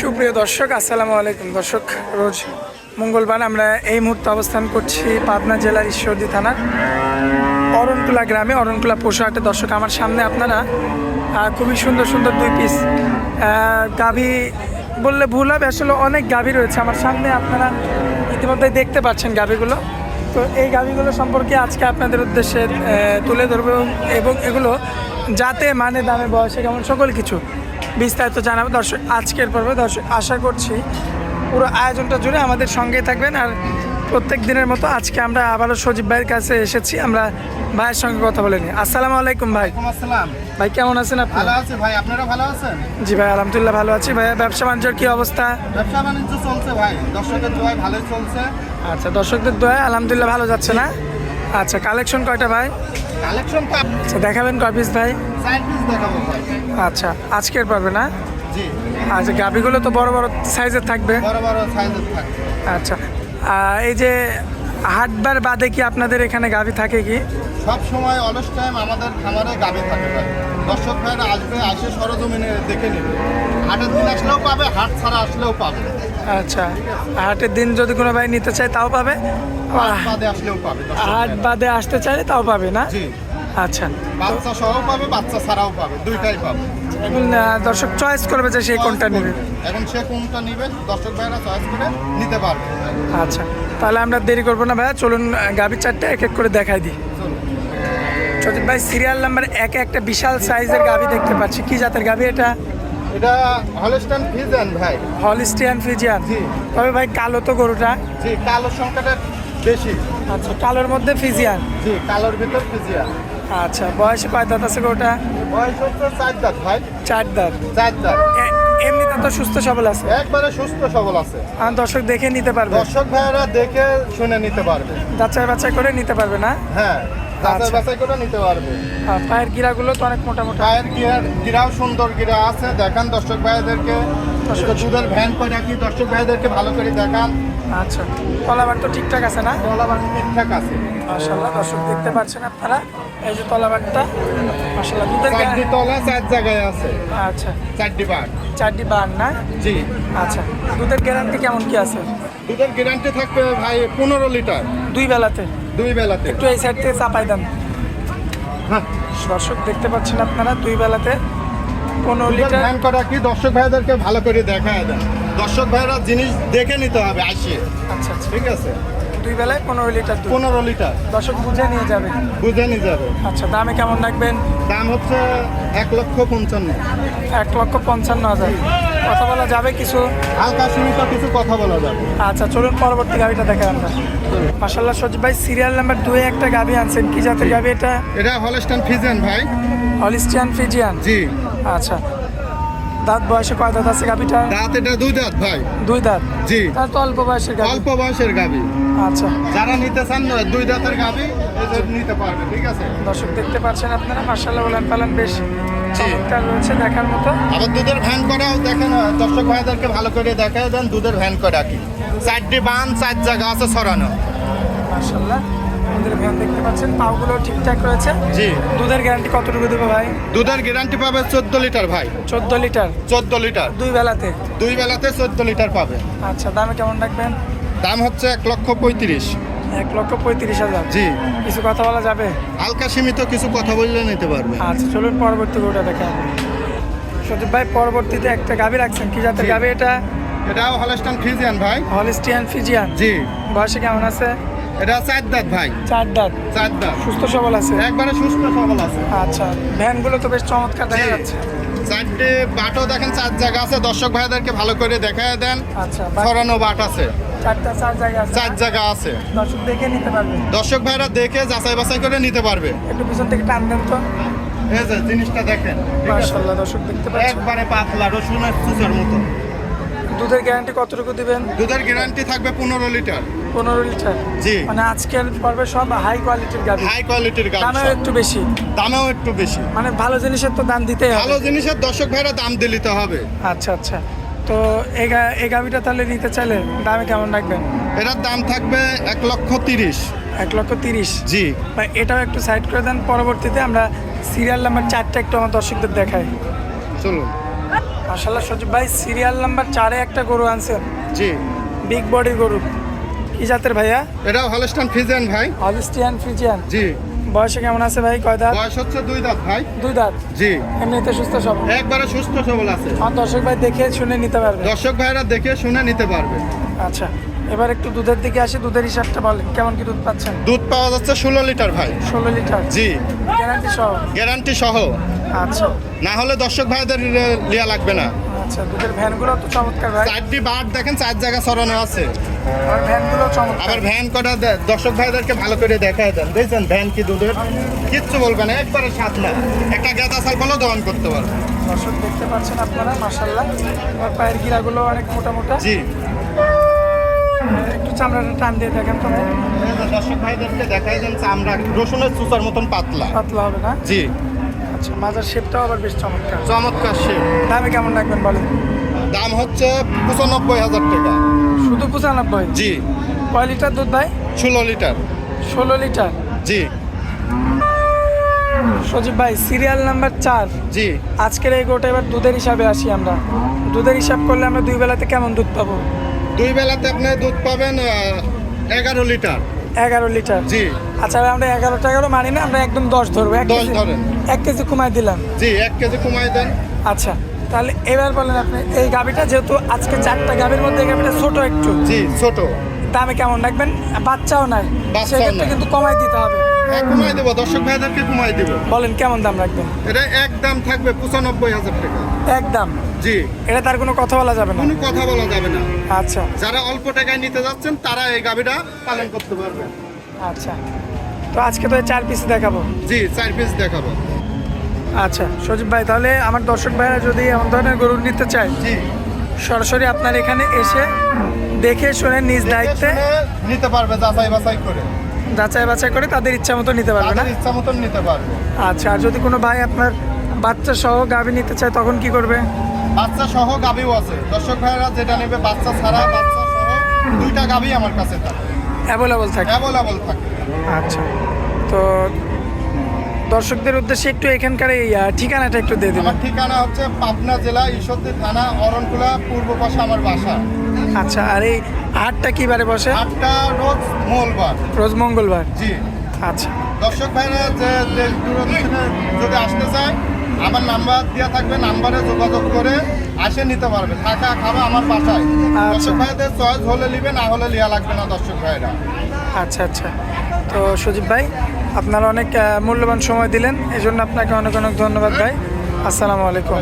সুপ্রিয় দর্শক, আসসালামু আলাইকুম। দর্শক, রোজ মঙ্গলবার আমরা এই মুহূর্তে অবস্থান করছি পাবনা জেলার ঈশ্বরদী থানার অরণকুলা গ্রামে, অরণকুলা পশু হাটে দর্শক, আমার সামনে আপনারা খুবই সুন্দর সুন্দর দুই পিস গাভী বললে ভুল হবে, আসলে অনেক গাভী রয়েছে। আমার সামনে আপনারা ইতিমধ্যে দেখতে পাচ্ছেন গাভীগুলো। তো এই গাভীগুলো সম্পর্কে আজকে আপনাদের উদ্দেশ্যে তুলে ধরবো এবং এগুলো যাতে মানে দামে, বয়সে কেমন সকল কিছু বিস্তারিত জানাব। দর্শক আজকের পর্বে দর্শক আশা করছি পুরো আয়োজনটা জুড়ে আমাদের সঙ্গে থাকবেন। আর প্রত্যেক দিনের মতো আজকে আমরা আবারও সজীব ভাইয়ের কাছে এসেছি আমরা ভাইয়ের সঙ্গে কথা বলে নিই। আসসালামু আলাইকুম ভাই। আসসালাম। ভাই কেমন আছেন আপনি? ভালো আছে ভাই আপনারা ভালো আছেন? জি ভাই আলহামদুলিল্লাহ ভালো আছি। ভাই ব্যবসা বাণিজ্যের কি অবস্থা? ব্যবসা বাণিজ্য চলছে ভাই দর্শকদের দোয়ায় ভালোই চলছে। আচ্ছা দর্শকদের দোয়া আলহামদুলিল্লাহ ভালো যাচ্ছে না? আচ্ছা কালেকশন কয়টা ভাই? কালেকশন তো আচ্ছা দেখাবেন কয় পিস ভাই? দেখাবো আচ্ছা আজকের পারবে না? জি। আচ্ছা গাভিগুলো তো বড় বড় সাইজের থাকবে। বড় বড় সাইজের থাকবে। আচ্ছা এই যে হাটবার বাদে কি আপনাদের এখানে গাভি থাকে কি? সব সময় অলস টাইম আমাদের খামারে গাবে থাকে দর্শক ভাইরা আসবে আসে সরজমিনে দেখে নেবে। হাটের দিন আসলেও পাবে হাট ছাড়া আসলেও পাবে। আচ্ছা হাটের দিন যদি কোনো ভাই নিতে চায় তাও পাবে? হাট বাদে পাবে হাট বাদে আসতে চাইলে তাও পাবে না? আচ্ছা। বাচ্চা সহ পাবে বাচ্চা ছাড়াও পাবে দুইটাই পাবে। এখন দর্শক চয়েস করবে যে সেই কোনটা নেবে। এখন সে কোনটা নিবে দর্শক ভাইরা চয়েস করে নিতে পারবে। আচ্ছা তাহলে আমরা দেরি করব না ভাইয়া চলুন গাভীর চারটে এক এক করে দেখাই দিই। চলুন। ভাই সিরিয়াল নাম্বার একে একটা বিশাল সাইজের গাভী দেখতে পাচ্ছি। কি জাতের গাভী এটা? এটা হলস্টান ফিজেন ভাই। হলিস্টিয়ান ফিজিয়ান জি। তবে ভাই কালো তো গরুটা। জি কালো সংখ্যাটা বেশি। আচ্ছা কালোর মধ্যে ফিজিয়ান জি কালোর ভিতর ফিজিয়া আচ্ছা বয়সে কয় দাঁত আছে গরুটা? বয়স হচ্ছে চার দাঁত ভাই। চার দাঁত। চার দাঁত। এ- এমনিতে তো সুস্থ সবল আছে? একবারে সুস্থ সবল আছে। আর দর্শক দেখে নিতে পারবে। দর্শক ভাইয়েরা দেখে শুনে নিতে পারবে। যাচাই বাছাই করে নিতে পারবে না? হ্যাঁ। যাচাই আচ্ছা। বাছাই করে নিতে পারবে। পায়ের গিরাগুলো তো অনেক মোটা মোটা পায়ের গিয়ার গিরাও সুন্দর গিরা আছে দেখান দর্শক ভাইদেরকে। এটা দুধের ভ্যান করে রাখি দর্শক ভাইদেরকে ভালো করে দেখান। আচ্ছা তলাবার তো ঠিকঠাক আছে না? তলাবার ঠিকঠাক আছে। দর্শক দেখতে পাচ্ছেন আপনারা এই যে তলাবারটা মাশাল্লাহ দুধের চারটি তলা চার জায়গায় আছে। আচ্ছা। চারটি বার চারটি বান না? জি। আচ্ছা দুধের গ্যারান্টি কেমন কি আছে? দুধের গ্যারান্টি থাকবে ভাই পনেরো লিটার। দুই বেলাতে? দুই বেলাতে। একটু এই সাইড থেকে চাপাই দেন। হ্যাঁ। দর্শক দেখতে পাচ্ছেন আপনারা দুই বেলাতে পনেরো লিটার ভ্যান করা কি? দর্শক ভাইদেরকে ভালো করে দেখায় দেন। দর্শক ভাইরা জিনিস দেখে নিতে হবে আসিয়ে আচ্ছা আচ্ছা। ঠিক আছে? দুই বেলায় পনেরো লিটার পনেরো লিটার দর্শক বুঝে নিয়ে যাবে। বুঝে নিয়ে যাবে। আচ্ছা দামে কেমন রাখবেন? দাম হচ্ছে এক লক্ষ পঞ্চান্ন। এক লক্ষ পঞ্চান্ন হাজার। কথা বলা যাবে কিছু? হালকা সীমিত কিছু কথা বলা যাবে। আচ্ছা চলুন পরবর্তী গাড়িটা দেখে আমরা মাসাল্লাহ সজিব ভাই সিরিয়াল নাম্বার দুয়ে একটা গাভি আনছেন। কি জাতের গাভি এটা? এটা হলস্টান ফিজিয়ান ভাই। হলিস্টিয়ান ফিজিয়ান জি। আচ্ছা। দাঁত বয়সে কয় দাঁত আছে গাভিটা দাঁত এটা দুই দাঁত ভাই। দুই দাঁত? জি। তার তো অল্প বয়সের গাভি অল্প বয়সের গাবি। আচ্ছা। যারা নিতে চান না, দুই দাঁতের গাবি নিতে পারবে ঠিক আছে? দর্শক দেখতে পাচ্ছেন আপনারা? মার্শাল্লাহ বলেন পালন বেশ চমৎকার রয়েছে দেখার মতো। আবার দুধের ভ্যান করাও দেখেন দর্শক ভাইদেরকে ভালো করে দেখায় দেন দুধের ভ্যান করা কি। চারটি বান চার জায়গা আছে সরানো আমাদের ভ্যান দেখতে পাচ্ছেন ঠিকঠাক রয়েছে। জি। দুধের গ্যারান্টি কতটুকু দেবো ভাই? দুধের গ্যারান্টি পাবে চোদ্দ লিটার ভাই। চোদ্দ লিটার? চোদ্দ লিটার। দুই বেলাতে? দুই বেলাতে চোদ্দ লিটার পাবে। আচ্ছা দামে কেমন রাখবেন? দাম হচ্ছে এক লক্ষ পঁয়ত্রিশ। এক লক্ষ পঁয়ত্রিশ হাজার। জি। কিছু কথা বলা যাবে? হালকা সীমিত কিছু কথা বললে নিতে পারবে। আচ্ছা চলুন পরবর্তী গরুটা দেখে সজীব ভাই পরবর্তীতে একটা গাভি রাখছেন। কি জাতের। গাভি এটা? এটাও হলস্টান ফ্রিজিয়ান ভাই। হলিস্টিয়ান ফিজিয়ান জি। বয়সে কেমন আছে? এটা চার দাঁত ভাই। চার দাঁত। চার দাঁত। সুস্থ সবল আছে? একবারে সুস্থ সবল আছে। আচ্ছা ভ্যানগুলো তো বেশ চমৎকার দেখা যাচ্ছে। চারটে বাটও দেখেন চার জায়গা আছে। দর্শক ভাইদেরকে ভালো করে দেখায় দেন। আচ্ছা ছড়ানো বাট আছে। চারটা চার জায়গা আছে চার জায়গা আছে। দর্শক দেখে নিতে পারবে। দর্শক ভাইরা দেখে যাচাই বাছাই করে নিতে পারবে। একটু পিছন থেকে টান দেন তো। এই যে জিনিসটা দেখেন ঠিক দর্শক দেখতে পাচ্ছেন। একবারে পাতলা রসুনের চুচার মতো। দুধের গ্যারান্টি কতটুকু দিবেন? দুধের গ্যারান্টি থাকবে পনেরো লিটার। পনেরো লিটার? জি। মানে আজকের পর্বে সব হাই কোয়ালিটির গাভি হাই কোয়ালিটির গাছ দামেও একটু বেশি। দামেও একটু বেশি। মানে ভালো জিনিসের তো দাম দিতেই ভালো জিনিসের দর্শক ভাইরা দাম দিলিতে হবে। আচ্ছা আচ্ছা। তো এই গাভিটা তাহলে নিতে চাইলে দামে কেমন রাখবেন? এটার দাম থাকবে এক লক্ষ তিরিশ। এক লক্ষ তিরিশ? জি। বা এটাও একটু সাইড করে দেন পরবর্তীতে আমরা সিরিয়াল নাম্বার চারটা একটু আমার দর্শকদের দেখাই। চলুন। মাসাল্লাহ সচিব ভাই সিরিয়াল নাম্বার চারে একটা গরু আনছেন। জি। বিগ বডি গরু। কি জাতের ভাইয়া? এটাও হলস্টান ফিজিয়ান ভাই। হলিস্টিয়ান ফিজিয়ান জি। বয়সে কেমন আছে ভাই? কয় দাঁত? বয়স হচ্ছে দুই দাঁত ভাই। দুই দাঁত? জি। এমনিতে সুস্থ সব একবারে সুস্থ সবল আছে। আমার দর্শক ভাই দেখে শুনে নিতে পারবে। দর্শক ভাইরা দেখে শুনে নিতে পারবে। আচ্ছা এবার একটু দুধের দিকে আসি। দুধের হিসাবটা বলেন কেমন কি দুধ পাচ্ছেন? দুধ পাওয়া যাচ্ছে ষোলো লিটার ভাই। ষোলো লিটার? জি। গ্যারান্টি সহ? গ্যারান্টি সহ। আচ্ছা। না হলে দর্শক ভাইদের লিয়া লাগবে না। আচ্ছা দুধের ভ্যানগুলো তো চমৎকার ভাই। চারটি বার দেখেন চার জায়গা সরানো আছে। আর ভ্যানগুলো চমৎকার। আবার ভ্যান কটা দর্শক ভাইদেরকে ভালো করে দেখায় দেন। দেখছেন ভ্যান কি দুধের? কিচ্ছু বলবে না একবারে সাত না। একটা গেতা সাল বলেও দহন করতে পারবে। দর্শক দেখতে পাচ্ছেন আপনারা মাসাল্লাহ আর পায়ের গিরাগুলো অনেক মোটা মোটা জি। একটু চামড়াটা টান দিয়ে দেখেন তো ভাই। দর্শক ভাইদেরকে দেখাই দেন চামড়া রসুনের চুচার মতন পাতলা। পাতলা হবে না? জি। আচ্ছা মাজার শেপটাও আবার বেশ চমৎকার। চমৎকার সে দামে কেমন রাখবেন বলেন? দাম হচ্ছে পঁচানব্বই হাজার টাকা। শুধু পঁচানব্বই? জি। কয় লিটার দুধ ভাই? ষোলো লিটার। ষোলো লিটার? জি। সজীব ভাই সিরিয়াল নাম্বার চার। জি। আজকের এই গোটা এবার দুধের হিসাবে আসি আমরা। দুধের হিসাব করলে আমরা দুই বেলাতে কেমন দুধ পাবো? দুই বেলাতে আপনি দুধ পাবেন এগারো লিটার। এগারো লিটার। জি। আচ্ছা আমরা এগারো মানি না আমরা একদম দশ ধরবো। এক 10 কেজি ধরেন। এক কেজি কমাই দিলাম। জি এক কেজি কমাই দেন। আচ্ছা তাহলে এবার বলেন আপনি এই গাবিটা যেহেতু আজকে চারটা গাবির মধ্যে এই গাবিটা ছোট একটু। জি ছোট। দামে কেমন রাখবেন? বাচ্চাও নাই। সেক্ষেত্রে কিন্তু কমাই দিতে হবে। কমাই দেবো দর্শক ভাইদেরকে কমাই দেবো। বলেন কেমন দাম রাখবেন? এটা এক দাম থাকবে পঁচানব্বই হাজার টাকা। একদম জি। এটা তার কোনো কথা বলা যাবে না? কোনো কথা বলা যাবে না। আচ্ছা। যারা অল্প টাকায় নিতে যাচ্ছেন তারা এই গাভিটা পালন করতে পারবে। আচ্ছা। তো আজকে তো চার পিস দেখাবো। জি চার পিস দেখাবো। আচ্ছা সজীব ভাই তাহলে আমার দর্শক ভাইরা যদি এমন ধরনের গরু নিতে চায় জি। সরাসরি আপনার এখানে এসে দেখে শুনে নিজ দায়িত্বে নিতে পারবে যাচাই বাছাই করে। যাচাই বাছাই করে তাদের ইচ্ছা মতো নিতে পারবে না? ইচ্ছা মতন নিতে পারবে। আচ্ছা আর যদি কোনো ভাই আপনার বাচ্চা সহ গাভী নিতে চায় তখন কি করবে? বাচ্চা সহ গাভিও আছে। দর্শক ভাইরা যেটা নেবে বাচ্চা ছাড়া বাচ্চা সহ দুইটা গাভি আমার কাছে থাকে। অ্যাভেলেবল থাকে? অ্যাভেলেবল থাকে। আচ্ছা। তো দর্শকদের উদ্দেশ্যে একটু এখানকার এই ঠিকানাটা একটু দিয়ে দেবেন আমার ঠিকানা হচ্ছে পাবনা জেলা ঈশ্বরদী থানা অরণকুলা পূর্ব পাশে আমার বাসা। আচ্ছা আর এই হাটটা কিবারে বসে? আটটা রোজ মঙ্গলবার। রোজ মঙ্গলবার? জি। আচ্ছা। দর্শক ভাইরা যে যদি আসতে চায় আমার নাম্বার দেওয়া থাকবে নাম্বারে যোগাযোগ করে আসে নিতে পারবে। থাকা খাওয়া আমার বাসায়। আচ্ছা। দর্শক ভাইদের চয়েস হলে নিবে না হলে লিয়া লাগবে না দর্শক ভাইরা। আচ্ছা আচ্ছা। তো সজীব ভাই আপনারা অনেক মূল্যবান সময় দিলেন এই জন্য আপনাকে অনেক অনেক ধন্যবাদ ভাই। আসসালামু আলাইকুম।